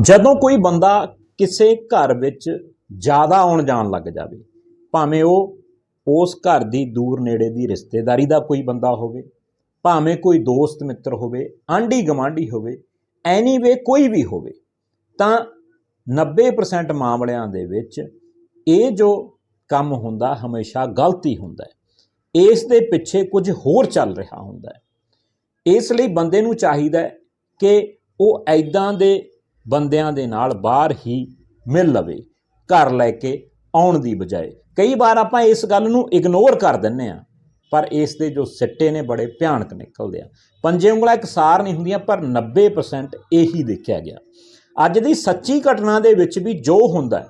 ਜਦੋਂ ਕੋਈ ਬੰਦਾ ਕਿਸੇ ਘਰ ਵਿੱਚ ਜ਼ਿਆਦਾ ਆਉਣ ਜਾਣ ਲੱਗ ਜਾਵੇ, ਭਾਵੇਂ ਉਹ ਉਸ ਘਰ ਦੀ ਦੂਰ ਨੇੜੇ ਦੀ ਰਿਸ਼ਤੇਦਾਰੀ ਦਾ ਕੋਈ ਬੰਦਾ ਹੋਵੇ, ਭਾਵੇਂ ਕੋਈ ਦੋਸਤ ਮਿੱਤਰ ਹੋਵੇ, ਆਂਢੀ ਗਵਾਂਢੀ ਹੋਵੇ ਐਨੀਵੇ ਕੋਈ ਵੀ ਹੋਵੇ, ਤਾਂ 90% ਮਾਮਲਿਆਂ ਦੇ ਵਿੱਚ ਇਹ ਜੋ ਕੰਮ ਹੁੰਦਾ ਹਮੇਸ਼ਾ ਗਲਤੀ ਹੁੰਦਾ ਹੈ। ਇਸ ਦੇ ਪਿੱਛੇ ਕੁਝ ਹੋਰ ਚੱਲ ਰਿਹਾ ਹੁੰਦਾ ਹੈ। ਇਸ ਲਈ ਬੰਦੇ ਨੂੰ ਚਾਹੀਦਾ ਕਿ ਉਹ ਐਦਾਂ ਦੇ ਬੰਦਿਆਂ ਦੇ ਨਾਲ ਬਾਹਰ ਹੀ ਮਿਲ ਲਵੇ, ਘਰ ਲੈ ਕੇ ਆਉਣ ਦੀ ਬਜਾਏ। ਕਈ ਵਾਰ ਆਪਾਂ ਇਸ ਗੱਲ ਨੂੰ ਇਗਨੋਰ ਕਰ ਦਿੰਨੇ ਆ ਪਰ ਇਸ ਦੇ ਜੋ ਸਿੱਟੇ ਨੇ ਬੜੇ ਭਿਆਨਕ ਨਿਕਲਦੇ ਆ। ਪੰਜੇ ਉਂਗਲਾਂ ਇਕਸਾਰ ਨਹੀਂ ਹੁੰਦੀਆਂ, ਪਰ 90% ਇਹੀ ਦੇਖਿਆ ਗਿਆ। ਅੱਜ ਦੀ ਸੱਚੀ ਘਟਨਾ ਦੇ ਵਿੱਚ ਵੀ ਜੋ ਹੁੰਦਾ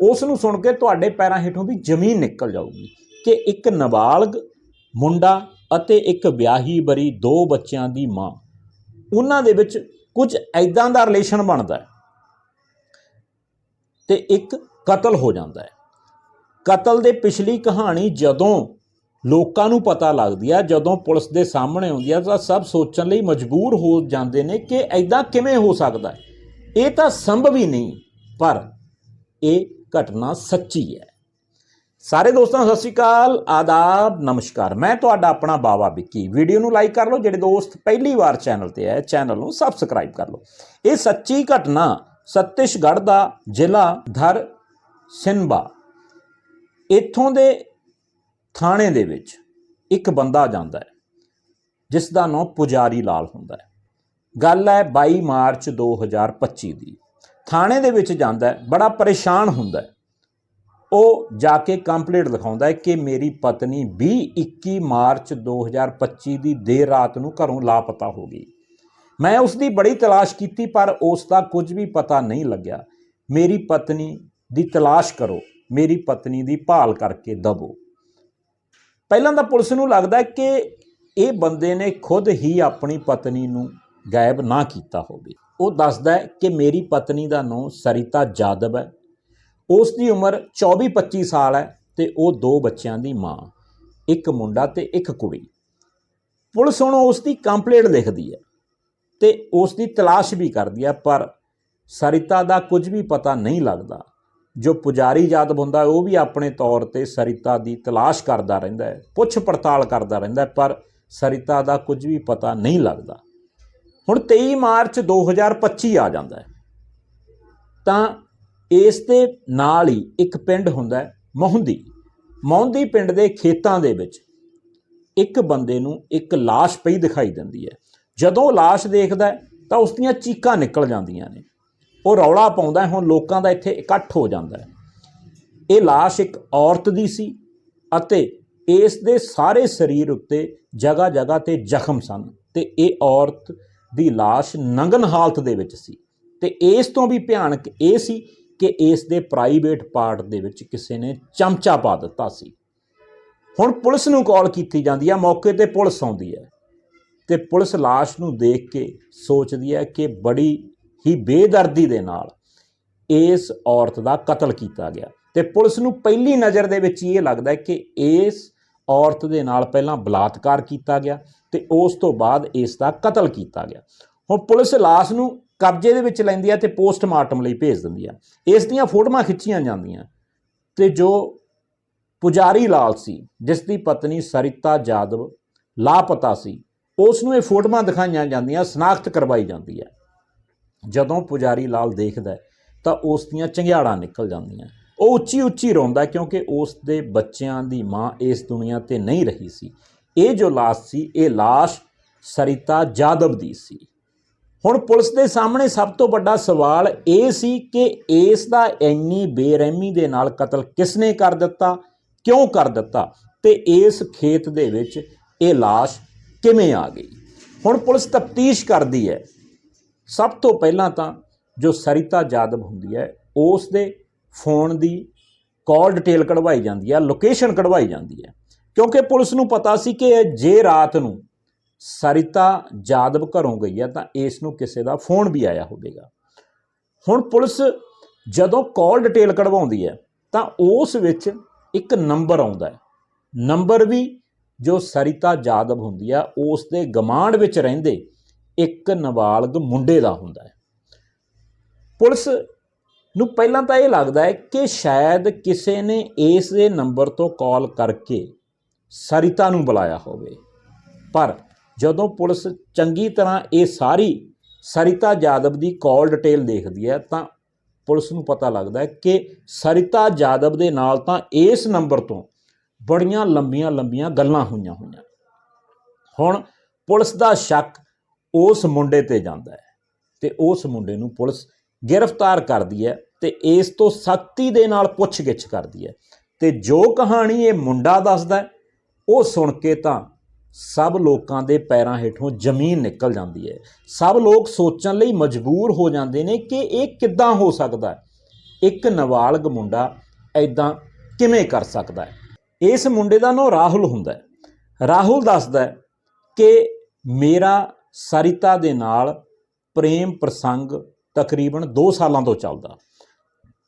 ਉਸ ਨੂੰ ਸੁਣ ਕੇ ਤੁਹਾਡੇ ਪੈਰਾਂ ਹੇਠੋਂ ਵੀ ਜ਼ਮੀਨ ਨਿਕਲ ਜਾਊਗੀ ਕਿ ਇੱਕ ਨਾਬਾਲਗ ਮੁੰਡਾ ਅਤੇ ਇੱਕ ਵਿਆਹੀ ਬਰੀ ਦੋ ਬੱਚਿਆਂ ਦੀ ਮਾਂ, ਉਹਨਾਂ ਦੇ ਵਿੱਚ ਕੁਝ ਐਦਾਂ ਦਾ ਰਿਲੇਸ਼ਨ ਬਣਦਾ ਹੈ ਤੇ ਇੱਕ ਕਤਲ ਹੋ ਜਾਂਦਾ ਹੈ। ਕਤਲ ਦੇ ਪਿਛਲੀ ਕਹਾਣੀ ਜਦੋਂ ਲੋਕਾਂ ਨੂੰ ਪਤਾ ਲੱਗਦੀ ਆ, ਜਦੋਂ ਪੁਲਿਸ ਦੇ ਸਾਹਮਣੇ ਆਉਂਦੀ ਆ, ਤਾਂ ਸਭ ਸੋਚਣ ਲਈ ਮਜਬੂਰ ਹੋ ਜਾਂਦੇ ਨੇ ਕਿ ਐਦਾਂ ਕਿਵੇਂ ਹੋ ਸਕਦਾ ਹੈ। ਇਹ ਤਾਂ ਸੰਭਵ ਹੀ ਨਹੀਂ, ਪਰ ਇਹ ਘਟਨਾ ਸੱਚੀ ਹੈ। ਸਾਰੇ ਦੋਸਤਾਂ ਨੂੰ ਸਤਿ ਸ਼੍ਰੀ ਅਕਾਲ, ਆਦਾਬ, ਨਮਸਕਾਰ। ਮੈਂ ਤੁਹਾਡਾ ਆਪਣਾ ਬਾਵਾ ਵਿੱਕੀ। ਵੀਡੀਓ ਨੂੰ ਲਾਈਕ ਕਰ ਲਓ, ਜਿਹੜੇ ਦੋਸਤ ਪਹਿਲੀ ਵਾਰ ਚੈਨਲ ਤੇ ਆਏ, ਚੈਨਲ ਨੂੰ ਸਬਸਕ੍ਰਾਈਬ ਕਰ ਲਓ। ਇਹ ਸੱਚੀ ਘਟਨਾ ਛੱਤੀਸਗੜ੍ਹ ਦਾ ਜ਼ਿਲ੍ਹਾ ਧਰ ਸਿੰਬਾ। ਇੱਥੋਂ ਦੇ ਥਾਣੇ ਦੇ ਵਿੱਚ ਇੱਕ ਬੰਦਾ ਜਾਂਦਾ ਹੈ, ਜਿਸ ਦਾ ਨਾਮ ਪੁਜਾਰੀ ਲਾਲ ਹੁੰਦਾ ਹੈ। ਗੱਲ ਹੈ 22 ਮਾਰਚ 2025 ਦੀ। ਥਾਣੇ ਦੇ ਵਿੱਚ ਜਾਂਦਾ ਹੈ, ਬੜਾ ਪਰੇਸ਼ਾਨ ਹੁੰਦਾ ਹੈ। ਉਹ ਜਾ ਕੇ ਕੰਪਲੀਟ ਲਿਖਾਉਂਦਾ ਹੈ ਕਿ ਮੇਰੀ ਪਤਨੀ 20 21 ਮਾਰਚ 2025 ਦੀ ਦੇਰ ਰਾਤ ਨੂੰ ਘਰੋਂ ਲਾਪਤਾ ਹੋ ਗਈ। ਮੈਂ ਉਸ ਦੀ ਬੜੀ ਤਲਾਸ਼ ਕੀਤੀ, ਪਰ ਉਸ ਦਾ ਕੁਝ ਵੀ ਪਤਾ ਨਹੀਂ ਲੱਗਿਆ। ਮੇਰੀ ਪਤਨੀ ਦੀ ਤਲਾਸ਼ ਕਰੋ, ਮੇਰੀ ਪਤਨੀ ਦੀ ਭਾਲ ਕਰਕੇ ਦਬੋ ਪਹਿਲਾਂ ਤਾਂ ਪੁਲਿਸ ਨੂੰ ਲੱਗਦਾ ਕਿ ਇਹ ਬੰਦੇ ਨੇ ਖੁਦ ਹੀ ਆਪਣੀ ਪਤਨੀ ਨੂੰ ਗਾਇਬ ਨਾ ਕੀਤਾ ਹੋਵੇ। ਉਹ ਦੱਸਦਾ ਹੈ ਕਿ ਮੇਰੀ ਪਤਨੀ ਦਾ ਨਾਮ ਸਰਿਤਾ ਜਾਦਵ ਹੈ। ਉਸ ਦੀ ਉਮਰ 24-25 ਸਾਲ ਹੈ ਤੇ ਉਹ ਦੋ ਬੱਚਿਆਂ ਦੀ ਮਾਂ, ਇੱਕ ਮੁੰਡਾ ਤੇ ਇੱਕ ਕੁੜੀ। ਪੁਲਿਸ ਹੁਣ ਉਸ ਦੀ ਕੰਪਲੇਂਟ ਲਿਖਦੀ ਹੈ ਤੇ ਉਸ ਦੀ ਤਲਾਸ਼ ਵੀ ਕਰਦੀ ਹੈ, ਪਰ ਸਰਿਤਾ ਦਾ ਕੁਝ ਵੀ ਪਤਾ ਨਹੀਂ ਲੱਗਦਾ। ਜੋ ਪੁਜਾਰੀ ਜਾਦਵ ਹੁੰਦਾ, ਉਹ ਵੀ ਆਪਣੇ ਤੌਰ ਤੇ ਸਰਿਤਾ ਦੀ ਤਲਾਸ਼ ਕਰਦਾ ਰਹਿੰਦਾ ਹੈ ਪੁੱਛ ਪੜਤਾਲ ਕਰਦਾ ਰਹਿੰਦਾ ਪਰ ਸਰਿਤਾ ਦਾ ਕੁਝ ਵੀ ਪਤਾ ਨਹੀਂ ਲੱਗਦਾ। ਹੁਣ 23 ਮਾਰਚ 2025 ਆ ਜਾਂਦਾ ਹੈ। ਤਾਂ ਇਸ ਦੇ ਨਾਲ ਹੀ ਇੱਕ ਪਿੰਡ ਹੁੰਦਾ ਹੈ, ਮੋਹੰਦੀ। ਮੋਹੰਦੀ ਪਿੰਡ ਦੇ ਖੇਤਾਂ ਦੇ ਵਿੱਚ ਇੱਕ ਬੰਦੇ ਨੂੰ ਇੱਕ ਲਾਸ਼ ਪਈ ਦਿਖਾਈ ਦਿੰਦੀ ਹੈ। ਜਦੋਂ ਉਹ ਲਾਸ਼ ਦੇਖਦਾ ਤਾਂ ਉਸ ਦੀਆਂ ਚੀਕਾਂ ਨਿਕਲ ਜਾਂਦੀਆਂ ਨੇ। ਉਹ ਰੌਲਾ ਪਾਉਂਦਾ ਹੁਣ ਲੋਕਾਂ ਦਾ ਇੱਥੇ ਇਕੱਠ ਹੋ ਜਾਂਦਾ ਹੈ। ਇਹ ਲਾਸ਼ ਇੱਕ ਔਰਤ ਦੀ ਸੀ ਅਤੇ ਇਸ ਦੇ ਸਾਰੇ ਸਰੀਰ ਉੱਤੇ ਜਗ੍ਹਾ ਜਗ੍ਹਾ ਤੇ ਜ਼ਖਮ ਸਨ ਤੇ ਇਹ ਔਰਤ ਦੀ ਲਾਸ਼ ਨੰਗਨ ਹਾਲਤ ਦੇ ਵਿੱਚ ਸੀ। ਤੇ ਇਸ ਤੋਂ ਵੀ ਭਿਆਨਕ ਇਹ ਸੀ ਕਿ ਇਸ ਦੇ ਪ੍ਰਾਈਵੇਟ ਪਾਰਟ ਦੇ ਵਿੱਚ ਕਿਸੇ ਨੇ ਚਮਚਾ ਪਾ ਦਿੱਤਾ ਸੀ। ਹੁਣ ਪੁਲਿਸ ਨੂੰ ਕਾਲ ਕੀਤੀ ਜਾਂਦੀ ਹੈ ਮੌਕੇ ਤੇ ਪੁਲਿਸ ਆਉਂਦੀ ਹੈ। ਤੇ ਪੁਲਿਸ ਲਾਸ਼ ਨੂੰ ਦੇਖ ਕੇ ਸੋਚਦੀ ਹੈ ਕਿ ਬੜੀ ਹੀ ਬੇਦਰਦੀ ਦੇ ਨਾਲ ਇਸ ਔਰਤ ਦਾ ਕਤਲ ਕੀਤਾ ਗਿਆ। ਤੇ ਪੁਲਿਸ ਨੂੰ ਪਹਿਲੀ ਨਜ਼ਰ ਦੇ ਵਿੱਚ ਇਹ ਲੱਗਦਾ ਹੈ ਕਿ ਇਸ ਔਰਤ ਦੇ ਨਾਲ ਪਹਿਲਾਂ ਬਲਾਤਕਾਰ ਕੀਤਾ ਗਿਆ ਤੇ ਉਸ ਤੋਂ ਬਾਅਦ ਇਸ ਦਾ ਕਤਲ ਕੀਤਾ ਗਿਆ। ਹੁਣ ਪੁਲਿਸ ਲਾਸ਼ ਨੂੰ ਕਬਜ਼ੇ ਦੇ ਵਿੱਚ ਲੈਂਦੀ ਹੈ ਤੇ ਪੋਸਟਮਾਰਟਮ ਲਈ ਭੇਜ ਦਿੰਦੀ ਹੈ ਇਸ ਦੀਆਂ ਫੋਟੋਆਂ ਖਿੱਚੀਆਂ ਜਾਂਦੀਆਂ। ਤੇ ਜੋ ਪੁਜਾਰੀ ਲਾਲ ਸੀ, ਜਿਸ ਦੀ ਪਤਨੀ ਸਰਿਤਾ ਜਾਦਵ ਲਾਪਤਾ ਸੀ, ਉਸ ਨੂੰ ਇਹ ਫੋਟੋਆਂ ਦਿਖਾਈਆਂ ਜਾਂਦੀਆਂ, ਸਨਾਖਤ ਕਰਵਾਈ ਜਾਂਦੀ ਹੈ ਜਦੋਂ ਪੁਜਾਰੀ ਲਾਲ ਦੇਖਦਾ ਤਾਂ ਉਸ ਦੀਆਂ ਚੰਗਿਆੜਾਂ ਨਿਕਲ ਜਾਂਦੀਆਂ। ਉਹ ਉੱਚੀ ਉੱਚੀ ਰੋਂਦਾ ਕਿਉਂਕਿ ਉਸ ਦੇ ਬੱਚਿਆਂ ਦੀ ਮਾਂ ਇਸ ਦੁਨੀਆ ਤੇ ਨਹੀਂ ਰਹੀ ਸੀ। ਇਹ ਜੋ ਲਾਸ਼ ਸੀ, ਇਹ ਲਾਸ਼ ਸਰਿਤਾ ਜਾਦਵ ਦੀ ਸੀ। ਹੁਣ ਪੁਲਿਸ ਦੇ ਸਾਹਮਣੇ ਸਭ ਤੋਂ ਵੱਡਾ ਸਵਾਲ ਇਹ ਸੀ ਕਿ ਇਸ ਦਾ ਇੰਨੀ ਬੇਰਹਿਮੀ ਦੇ ਨਾਲ ਕਤਲ ਕਿਸਨੇ ਕਰ ਦਿੱਤਾ, ਕਿਉਂ ਕਰ ਦਿੱਤਾ ਤੇ ਇਸ ਖੇਤ ਦੇ ਵਿੱਚ ਇਹ ਲਾਸ਼ ਕਿਵੇਂ ਆ ਗਈ? ਹੁਣ ਪੁਲਿਸ ਤਫਤੀਸ਼ ਕਰਦੀ ਹੈ। ਸਭ ਤੋਂ ਪਹਿਲਾਂ ਤਾਂ ਜੋ ਸਰਿਤਾ ਜਾਦਵ ਹੁੰਦੀ ਹੈ, ਉਸ ਦੇ ਫੋਨ ਦੀ ਕਾਲ ਡਿਟੇਲ ਕਢਵਾਈ ਜਾਂਦੀ ਹੈ, ਲੋਕੇਸ਼ਨ ਕਢਵਾਈ ਜਾਂਦੀ ਹੈ। ਕਿਉਂਕਿ ਪੁਲਿਸ ਨੂੰ ਪਤਾ ਸੀ ਕਿ ਜੇ ਰਾਤ ਨੂੰ ਸਰਿਤਾ ਜਾਦਵ ਘਰੋਂ ਗਈ ਹੈ ਤਾਂ ਇਸ ਨੂੰ ਕਿਸੇ ਦਾ ਫੋਨ ਵੀ ਆਇਆ ਹੋਵੇਗਾ। ਹੁਣ ਪੁਲਿਸ ਜਦੋਂ ਕਾਲ ਡਿਟੇਲ ਕਢਵਾਉਂਦੀ ਹੈ, ਤਾਂ ਉਸ ਵਿੱਚ ਇੱਕ ਨੰਬਰ ਆਉਂਦਾ ਹੈ। ਨੰਬਰ ਵੀ ਜੋ ਸਰਿਤਾ ਜਾਦਵ ਹੁੰਦੀ ਆ, ਉਸ ਦੇ ਗਮਾਂਡ ਵਿੱਚ ਰਹਿੰਦੇ ਇੱਕ ਨਾਬਾਲਗ ਮੁੰਡੇ ਦਾ ਹੁੰਦਾ ਹੈ। ਪੁਲਿਸ ਨੂੰ ਪਹਿਲਾਂ ਤਾਂ ਇਹ ਲੱਗਦਾ ਹੈ ਕਿ ਸ਼ਾਇਦ ਕਿਸੇ ਨੇ ਇਸ ਦੇ ਨੰਬਰ ਤੋਂ ਕਾਲ ਕਰਕੇ ਸਰਿਤਾ ਨੂੰ ਬੁਲਾਇਆ ਹੋਵੇ, ਪਰ ਜਦੋਂ ਪੁਲਿਸ ਚੰਗੀ ਤਰ੍ਹਾਂ ਇਹ ਸਾਰੀ ਸਰਿਤਾ ਜਾਦਵ ਦੀ ਕਾਲ ਡਿਟੇਲ ਦੇਖਦੀ ਹੈ, ਤਾਂ ਪੁਲਿਸ ਨੂੰ ਪਤਾ ਲੱਗਦਾ ਹੈ ਕਿ ਸਰਿਤਾ ਜਾਦਵ ਦੇ ਨਾਲ ਤਾਂ ਇਸ ਨੰਬਰ ਤੋਂ ਬੜੀਆਂ ਲੰਬੀਆਂ ਲੰਬੀਆਂ ਗੱਲਾਂ ਹੋਈਆਂ ਹੋਈਆਂ। ਹੁਣ ਪੁਲਿਸ ਦਾ ਸ਼ੱਕ ਉਸ ਮੁੰਡੇ ਤੇ ਜਾਂਦਾ ਹੈ ਤੇ ਉਸ ਮੁੰਡੇ ਨੂੰ ਪੁਲਿਸ ਗ੍ਰਿਫਤਾਰ ਕਰਦੀ ਹੈ ਤੇ ਇਸ ਤੋਂ ਸਖਤੀ ਦੇ ਨਾਲ ਪੁੱਛਗਿੱਛ ਕਰਦੀ ਹੈ ਤੇ ਜੋ ਕਹਾਣੀ ਇਹ ਮੁੰਡਾ ਦੱਸਦਾ ਉਹ ਸੁਣ ਕੇ ਤਾਂ ਸਭ ਲੋਕਾਂ ਦੇ ਪੈਰਾਂ ਹੇਠੋਂ ਜ਼ਮੀਨ ਨਿਕਲ ਜਾਂਦੀ ਹੈ। ਸਭ ਲੋਕ ਸੋਚਣ ਲਈ ਮਜਬੂਰ ਹੋ ਜਾਂਦੇ ਨੇ ਕਿ ਇਹ ਕਿੱਦਾਂ ਹੋ ਸਕਦਾ ਹੈ। ਇੱਕ ਨਾਬਾਲਗ ਮੁੰਡਾ ਐਦਾਂ ਕਿਵੇਂ ਕਰ ਸਕਦਾ ਹੈ? ਇਸ ਮੁੰਡੇ ਦਾ ਨਾਮ ਰਾਹੁਲ ਹੁੰਦਾ ਹੈ। ਰਾਹੁਲ ਦੱਸਦਾ ਹੈ ਕਿ ਮੇਰਾ ਸਰਿਤਾ ਦੇ ਨਾਲ ਪ੍ਰੇਮ ਪ੍ਰਸੰਗ ਤਕਰੀਬਨ 2 ਸਾਲਾਂ ਤੋਂ ਚੱਲਦਾ।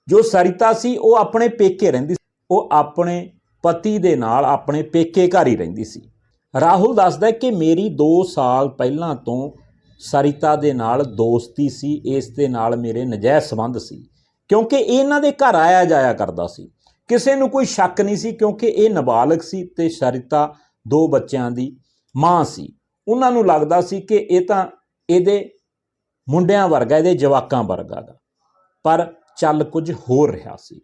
ਜੋ ਸਰਿਤਾ ਸੀ, ਉਹ ਆਪਣੇ ਪੇਕੇ ਰਹਿੰਦੀ ਸੀ। ਉਹ ਆਪਣੇ ਪਤੀ ਦੇ ਨਾਲ ਆਪਣੇ ਪੇਕੇ ਘਰ ਹੀ ਰਹਿੰਦੀ ਸੀ। ਰਾਹੁਲ ਦੱਸਦਾ ਕਿ ਮੇਰੀ 2 ਸਾਲ ਪਹਿਲਾਂ ਤੋਂ ਸਰਿਤਾ ਦੇ ਨਾਲ ਦੋਸਤੀ ਸੀ, ਇਸ ਦੇ ਨਾਲ ਮੇਰੇ ਨਜਾਇਜ਼ ਸੰਬੰਧ ਸੀ, ਕਿਉਂਕਿ ਇਹਨਾਂ ਦੇ ਘਰ ਆਇਆ ਜਾਇਆ ਕਰਦਾ ਸੀ। ਕਿਸੇ ਨੂੰ ਕੋਈ ਸ਼ੱਕ ਨਹੀਂ ਸੀ, ਕਿਉਂਕਿ ਇਹ ਨਾਬਾਲਗ ਸੀ ਤੇ ਸਰਿਤਾ ਦੋ ਬੱਚਿਆਂ ਦੀ ਮਾਂ ਸੀ। ਉਹਨਾਂ ਨੂੰ ਲੱਗਦਾ ਸੀ ਕਿ ਇਹ ਤਾਂ ਇਹਦੇ ਮੁੰਡਿਆਂ ਵਰਗਾ, ਇਹਦੇ ਜਵਾਕਾਂ ਵਰਗਾ ਗਾ, ਪਰ ਚੱਲ ਕੁਝ ਹੋਰ ਰਿਹਾ ਸੀ।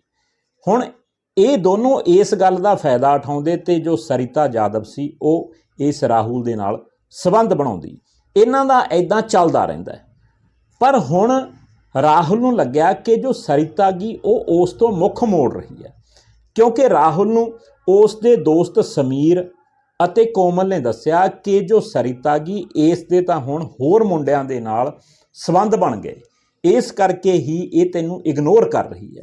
ਹੁਣ ਇਹ ਦੋਨੋਂ ਇਸ ਗੱਲ ਦਾ ਫਾਇਦਾ ਉਠਾਉਂਦੇ ਤੇ ਜੋ ਸਰਿਤਾ ਜਾਦਵ ਸੀ, ਉਹ ਇਸ ਰਾਹੁਲ ਦੇ ਨਾਲ ਸਬੰਧ ਬਣਾਉਂਦੀ। ਇਹਨਾਂ ਦਾ ਐਦਾਂ ਚੱਲਦਾ ਰਹਿੰਦਾ ਪਰ ਹੁਣ ਰਾਹੁਲ ਨੂੰ ਲੱਗਿਆ ਕਿ ਜੋ ਸਰਿਤਾ ਗੀ, ਉਹ ਉਸ ਤੋਂ ਮੁੱਖ ਮੋੜ ਰਹੀ ਹੈ। ਕਿਉਂਕਿ ਰਾਹੁਲ ਨੂੰ ਉਸ ਦੇ ਦੋਸਤ ਸਮੀਰ ਅਤੇ ਕੋਮਲ ਨੇ ਦੱਸਿਆ ਕਿ ਜੋ ਸਰਿਤਾ ਗੀ, ਇਸ ਦੇ ਤਾਂ ਹੁਣ ਹੋਰ ਮੁੰਡਿਆਂ ਦੇ ਨਾਲ ਸਬੰਧ ਬਣ ਗਏ। ਇਸ ਕਰਕੇ ਹੀ ਇਹ ਤੈਨੂੰ ਇਗਨੋਰ ਕਰ ਰਹੀ ਹੈ।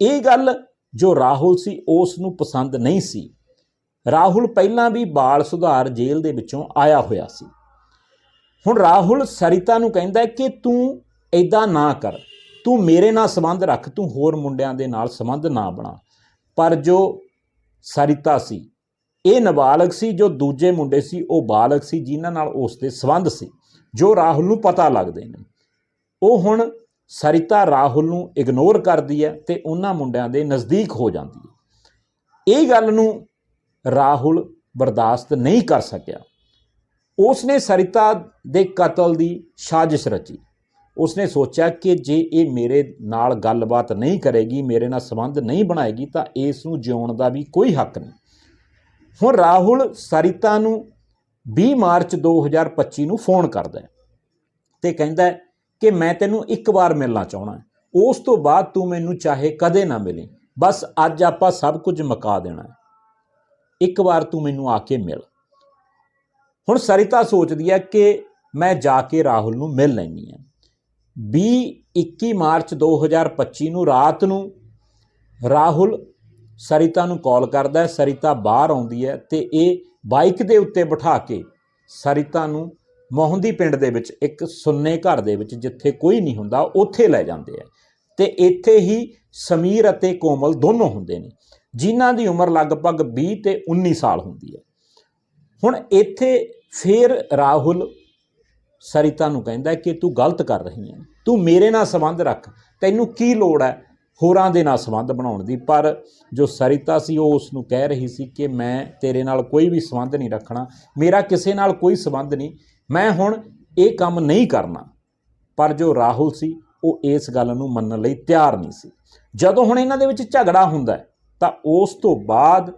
ਇਹ ਗੱਲ ਜੋ ਰਾਹੁਲ ਸੀ ਉਸ ਨੂੰ ਪਸੰਦ ਨਹੀਂ ਸੀ। ਰਾਹੁਲ ਪਹਿਲਾਂ ਵੀ ਬਾਲ ਸੁਧਾਰ ਜੇਲ੍ਹ ਦੇ ਵਿੱਚੋਂ ਆਇਆ ਹੋਇਆ ਸੀ। ਹੁਣ ਰਾਹੁਲ ਸਰਿਤਾ ਨੂੰ ਕਹਿੰਦਾ ਕਿ ਤੂੰ ਐਦਾਂ ਨਾ ਕਰ। ਤੂੰ ਮੇਰੇ ਨਾਲ ਸੰਬੰਧ ਰੱਖ, ਤੂੰ ਹੋਰ ਮੁੰਡਿਆਂ ਦੇ ਨਾਲ ਸੰਬੰਧ ਨਾ ਬਣਾ। ਪਰ ਜੋ ਸਰਿਤਾ ਸੀ, ਇਹ ਨਾਬਾਲਗ ਸੀ, ਜੋ ਦੂਜੇ ਮੁੰਡੇ ਸੀ, ਉਹ ਬਾਲਗ ਸੀ, ਜਿਨ੍ਹਾਂ ਨਾਲ ਉਸ ਦੇ ਸੰਬੰਧ ਸੀ, ਜੋ ਰਾਹੁਲ ਨੂੰ ਪਤਾ ਲੱਗਦੇ ਨੇ। ਉਹ ਹੁਣ ਸਰਿਤਾ ਰਾਹੁਲ ਨੂੰ ਇਗਨੋਰ ਕਰਦੀ ਹੈ ਤੇ ਉਹਨਾਂ ਮੁੰਡਿਆਂ ਦੇ ਨਜ਼ਦੀਕ ਹੋ ਜਾਂਦੀ ਹੈ। ਇਹ ਗੱਲ ਨੂੰ ਰਾਹੁਲ ਬਰਦਾਸ਼ਤ ਨਹੀਂ ਕਰ ਸਕਿਆ। ਉਸ ਨੇ ਸਰਿਤਾ ਦੇ ਕਤਲ ਦੀ ਸਾਜ਼ਿਸ਼ ਰਚੀ। ਉਸਨੇ ਸੋਚਿਆ ਕਿ ਜੇ ਇਹ ਮੇਰੇ ਨਾਲ ਗੱਲਬਾਤ ਨਹੀਂ ਕਰੇਗੀ, ਮੇਰੇ ਨਾਲ ਸੰਬੰਧ ਨਹੀਂ ਬਣਾਏਗੀ, ਤਾਂ ਇਸ ਨੂੰ ਜਿਉਣ ਦਾ ਵੀ ਕੋਈ ਹੱਕ ਨਹੀਂ। ਹੁਣ ਰਾਹੁਲ ਸਰਿਤਾ ਨੂੰ 20 ਮਾਰਚ 2025 ਨੂੰ ਫੋਨ ਕਰਦਾ ਹੈ ਤੇ ਕਹਿੰਦਾ ਕਿ ਮੈਂ ਤੈਨੂੰ ਇੱਕ ਵਾਰ ਮਿਲਣਾ ਚਾਹਣਾ ਉਸ ਤੋਂ ਬਾਅਦ ਤੂੰ ਮੈਨੂੰ ਚਾਹੇ ਕਦੇ ਨਾ ਮਿਲੇ। ਬਸ ਅੱਜ ਆਪਾਂ ਸਭ ਕੁਝ ਮੁਕਾ ਦੇਣਾ ਇੱਕ ਵਾਰ ਤੂੰ ਮੈਨੂੰ ਆ ਕੇ ਮਿਲ। ਹੁਣ ਸਰਿਤਾ ਸੋਚਦੀ ਹੈ ਕਿ ਮੈਂ ਜਾ ਕੇ ਰਾਹੁਲ ਨੂੰ ਮਿਲ ਲੈਣੀ ਹੈ। 20 21 ਮਾਰਚ 2025 ਨੂੰ ਰਾਤ ਨੂੰ ਰਾਹੁਲ ਸਰਿਤਾ ਨੂੰ ਕਾਲ ਕਰਦਾ ਹੈ। ਸਰਿਤਾ ਬਾਹਰ ਆਉਂਦੀ ਹੈ ਤੇ ਇਹ ਬਾਈਕ ਦੇ ਉੱਤੇ ਬਿਠਾ ਕੇ ਸਰਿਤਾ ਨੂੰ ਮੋਹੰਦੀ ਪਿੰਡ ਦੇ ਵਿੱਚ, ਇੱਕ ਸੁੰਨੇ ਘਰ ਦੇ ਵਿੱਚ ਜਿੱਥੇ ਕੋਈ ਨਹੀਂ ਹੁੰਦਾ, ਉੱਥੇ ਲੈ ਜਾਂਦੇ ਆ। ਤੇ ਇੱਥੇ ਹੀ ਸਮੀਰ ਅਤੇ ਕੋਮਲ ਦੋਨੋਂ ਹੁੰਦੇ ਨੇ, ਜਿਨ੍ਹਾਂ ਦੀ ਉਮਰ ਲਗਭਗ 20 ਤੇ 19 ਸਾਲ ਹੁੰਦੀ ਹੈ। ਹੁਣ ਇੱਥੇ ਫੇਰ ਰਾਹੁਲ ਸਰਿਤਾ ਨੂੰ ਕਹਿੰਦਾ ਕਿ ਤੂੰ ਗਲਤ ਕਰ ਰਹੀ ਹੈ, ਤੂੰ ਮੇਰੇ ਨਾਲ ਸੰਬੰਧ ਰੱਖ, ਤੈਨੂੰ ਕੀ ਲੋੜ ਹੈ ਹੋਰਾਂ ਦੇ ਨਾਲ ਸੰਬੰਧ ਬਣਾਉਣ ਦੀ? ਪਰ ਜੋ ਸਰਿਤਾ ਸੀ, ਉਹ ਉਸ ਨੂੰ ਕਹਿ ਰਹੀ ਸੀ ਕਿ ਮੈਂ ਤੇਰੇ ਨਾਲ ਕੋਈ ਵੀ ਸੰਬੰਧ ਨਹੀਂ ਰੱਖਣਾ, ਮੇਰਾ ਕਿਸੇ ਨਾਲ ਕੋਈ ਸੰਬੰਧ ਨਹੀਂ। ਮੈਂ ਹੁਣ ਇਹ ਕੰਮ ਨਹੀਂ ਕਰਨਾ। ਪਰ ਜੋ ਰਾਹੁਲ ਸੀ, ਉਹ ਇਸ ਗੱਲ ਨੂੰ ਮੰਨਣ ਲਈ ਤਿਆਰ ਨਹੀਂ ਸੀ। ਜਦੋਂ ਹੁਣ ਇਹਨਾਂ ਦੇ ਵਿੱਚ ਝਗੜਾ ਹੁੰਦਾ ਤਾਂ ਉਸ ਤੋਂ ਬਾਅਦ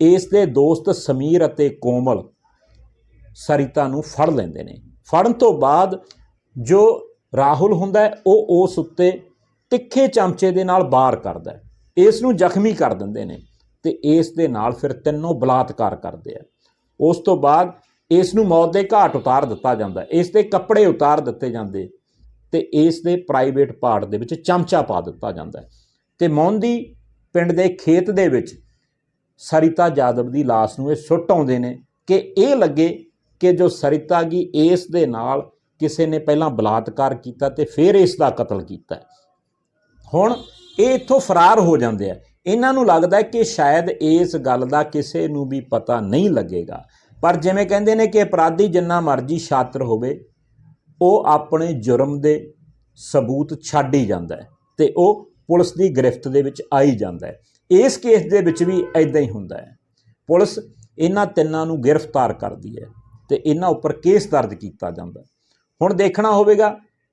ਇਸ ਦੇ ਦੋਸਤ ਸਮੀਰ ਅਤੇ ਕੋਮਲ ਸਰਿਤਾ ਨੂੰ ਫੜ ਲੈਂਦੇ ਨੇ। ਫੜਨ ਤੋਂ ਬਾਅਦ ਜੋ ਰਾਹੁਲ ਹੁੰਦਾ ਹੈ, ਉਹ ਉਸ ਉੱਤੇ ਤਿੱਖੇ ਚਮਚੇ ਦੇ ਨਾਲ ਬਾਰ ਕਰਦਾ ਹੈ। ਇਸ ਨੂੰ ਜ਼ਖਮੀ ਕਰ ਦਿੰਦੇ ਨੇ ਤੇ ਇਸ ਦੇ ਨਾਲ ਫਿਰ ਤਿੰਨੋਂ ਬਲਾਤਕਾਰ ਕਰਦੇ ਆ। ਉਸ ਤੋਂ ਬਾਅਦ ਇਸ ਨੂੰ ਮੌਤ ਦੇ ਘਾਟ ਉਤਾਰ ਦਿੱਤਾ ਜਾਂਦਾ ਇਸ ਦੇ ਕੱਪੜੇ ਉਤਾਰ ਦਿੱਤੇ ਜਾਂਦੇ ਤੇ ਇਸ ਦੇ ਪ੍ਰਾਈਵੇਟ ਪਾਰਟ ਦੇ ਵਿੱਚ ਚਮਚਾ ਪਾ ਦਿੱਤਾ ਜਾਂਦਾ ਹੈ। ਤੇ ਮੌਂਦੀ ਪਿੰਡ ਦੇ ਖੇਤ ਦੇ ਵਿੱਚ ਸਰਿਤਾ ਜਾਦਵ ਦੀ ਲਾਸ਼ ਨੂੰ ਇਹ ਸੁੱਟ ਆਉਂਦੇ ਨੇ ਕਿ ਇਹ ਲੱਗੇ ਕਿ ਜੋ ਸਰਿਤਾ ਗੀ, ਇਸ ਦੇ ਨਾਲ ਕਿਸੇ ਨੇ ਪਹਿਲਾਂ ਬਲਾਤਕਾਰ ਕੀਤਾ ਤੇ ਫਿਰ ਇਸ ਦਾ ਕਤਲ ਕੀਤਾ ਹੁਣ ਇਹ ਇੱਥੋਂ ਫਰਾਰ ਹੋ ਜਾਂਦੇ ਆ। ਇਹਨਾਂ ਨੂੰ ਲੱਗਦਾ ਕਿ ਸ਼ਾਇਦ ਇਸ ਗੱਲ ਦਾ ਕਿਸੇ ਨੂੰ ਵੀ ਪਤਾ ਨਹੀਂ ਲੱਗੇਗਾ। ਪਰ ਜਿਵੇਂ ਕਹਿੰਦੇ ਨੇ ਕਿ ਅਪਰਾਧੀ ਜਿੰਨਾ ਮਰਜ਼ੀ ਛਾਤਰ ਹੋਵੇ, ਉਹ ਆਪਣੇ ਜੁਰਮ ਦੇ ਸਬੂਤ ਛੱਡ ਹੀ ਜਾਂਦਾ ਹੈ ਤੇ ਉਹ ਪੁਲਿਸ ਦੀ ਗ੍ਰਿਫਤ ਦੇ ਵਿੱਚ ਆਈ ਜਾਂਦਾ ਹੈ। ਇਸ ਕੇਸ ਦੇ ਵਿੱਚ ਵੀ ਐਦਾਂ ਹੀ ਹੁੰਦਾ ਹੈ। ਪੁਲਿਸ ਇਹਨਾਂ ਤਿੰਨਾਂ ਨੂੰ ਗ੍ਰਿਫਤਾਰ ਕਰਦੀ ਹੈ ਤੇ ਇਹਨਾਂ ਉੱਪਰ ਕੇਸ ਦਰਜ ਕੀਤਾ ਜਾਂਦਾ ਹੁਣ ਦੇਖਣਾ ਹੋਵੇਗਾ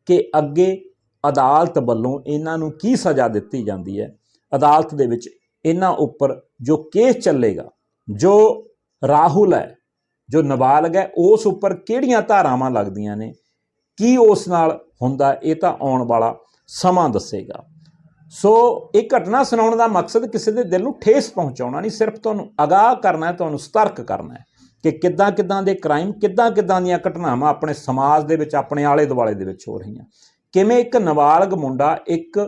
ਕਿ ਅੱਗੇ ਅਦਾਲਤ ਵੱਲੋਂ ਇਹਨਾਂ ਨੂੰ ਕੀ ਸਜ਼ਾ ਦਿੱਤੀ ਜਾਂਦੀ ਹੈ। ਅਦਾਲਤ ਦੇ ਵਿੱਚ ਇਹਨਾਂ ਉੱਪਰ ਜੋ ਕੇਸ ਚੱਲੇਗਾ, ਜੋ ਰਾਹੁਲ ਹੈ ਜੋ ਨਾਬਾਲਗ ਹੈ, ਉਸ ਉੱਪਰ ਕਿਹੜੀਆਂ ਧਾਰਾਵਾਂ ਲੱਗਦੀਆਂ ਨੇ? ਕੀ ਉਸ ਨਾਲ ਹੁੰਦਾ? ਇਹ ਤਾਂ ਆਉਣ ਵਾਲਾ ਸਮਾਂ ਦੱਸੇਗਾ। ਸੋ ਇਹ ਘਟਨਾ ਸੁਣਾਉਣ ਦਾ ਮਕਸਦ ਕਿਸੇ ਦੇ ਦਿਲ ਨੂੰ ਠੇਸ ਪਹੁੰਚਾਉਣਾ ਨਹੀਂ, ਸਿਰਫ ਤੁਹਾਨੂੰ ਅਗਾਹ ਕਰਨਾ ਹੈ, ਤੁਹਾਨੂੰ ਸਤਰਕ ਕਰਨਾ ਹੈ ਕਿ ਕਿੱਦਾਂ ਕਿੱਦਾਂ ਦੇ ਕ੍ਰਾਈਮ ਕਿੱਦਾਂ ਕਿੱਦਾਂ ਦੀਆਂ ਘਟਨਾਵਾਂ ਆਪਣੇ ਸਮਾਜ ਦੇ ਵਿੱਚ, ਆਪਣੇ ਆਲੇ ਦੁਆਲੇ ਦੇ ਵਿੱਚ ਹੋ ਰਹੀਆਂ। ਕਿਵੇਂ ਇੱਕ ਨਾਬਾਲਗ ਮੁੰਡਾ, ਇੱਕ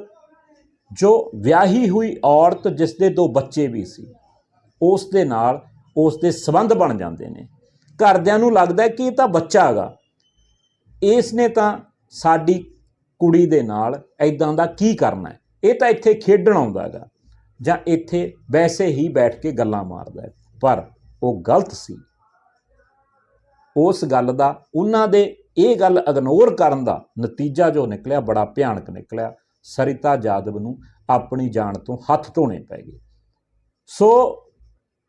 ਜੋ ਵਿਆਹੀ ਹੋਈ ਔਰਤ ਜਿਸ ਦੇ ਦੋ ਬੱਚੇ ਵੀ ਸੀ, ਉਸ ਦੇ ਨਾਲ ਉਸ ਦੇ ਸਬੰਧ ਬਣ ਜਾਂਦੇ ਨੇ। ਘਰਦਿਆਂ ਨੂੰ ਲੱਗਦਾ ਕਿ ਇਹ ਤਾਂ ਬੱਚਾ ਹੈਗਾ। ਇਸ ਨੇ ਤਾਂ ਸਾਡੀ ਕੁੜੀ ਦੇ ਨਾਲ ਐਦਾਂ ਦਾ ਕੀ ਕਰਨਾ ਹੈ? ਇਹ ਤਾਂ ਇੱਥੇ ਖੇਡਣ ਆਉਂਦਾ ਹੈਗਾ ਜਾਂ ਇੱਥੇ ਵੈਸੇ ਹੀ ਬੈਠ ਕੇ ਗੱਲਾਂ ਮਾਰਦਾ ਹੈ। ਪਰ ਉਹ ਗਲਤ ਸੀ। ਉਸ ਗੱਲ ਦਾ, ਉਹਨਾਂ ਦੇ ਇਹ ਗੱਲ ਇਗਨੋਰ ਕਰਨ ਦਾ ਨਤੀਜਾ ਜੋ ਨਿਕਲਿਆ, ਬੜਾ ਭਿਆਨਕ ਨਿਕਲਿਆ। ਸਰਿਤਾ ਜਾਦਵ ਨੂੰ ਆਪਣੀ ਜਾਨ ਤੋਂ ਹੱਥ ਧੋਣੇ ਪੈ ਗਏ। ਸੋ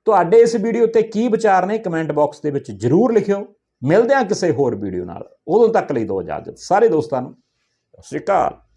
ਤੁਹਾਡੇ ਇਸ ਵੀਡੀਓ ਤੇ ਕੀ ਵਿਚਾਰ ਨੇ ਕਮੈਂਟ ਬਾਕਸ ਦੇ ਵਿੱਚ ਜਰੂਰ ਲਿਖਿਓ। ਮਿਲਦੇ ਹਾਂ ਕਿਸੇ ਹੋਰ ਵੀਡੀਓ ਨਾਲ। ਉਦੋਂ ਤੱਕ ਲਈ ਦਿਓ ਇਜਾਜ਼ਤ। ਸਾਰੇ ਦੋਸਤਾਂ ਨੂੰ, ਸਤਿ ਸ਼੍ਰੀ ਅਕਾਲ।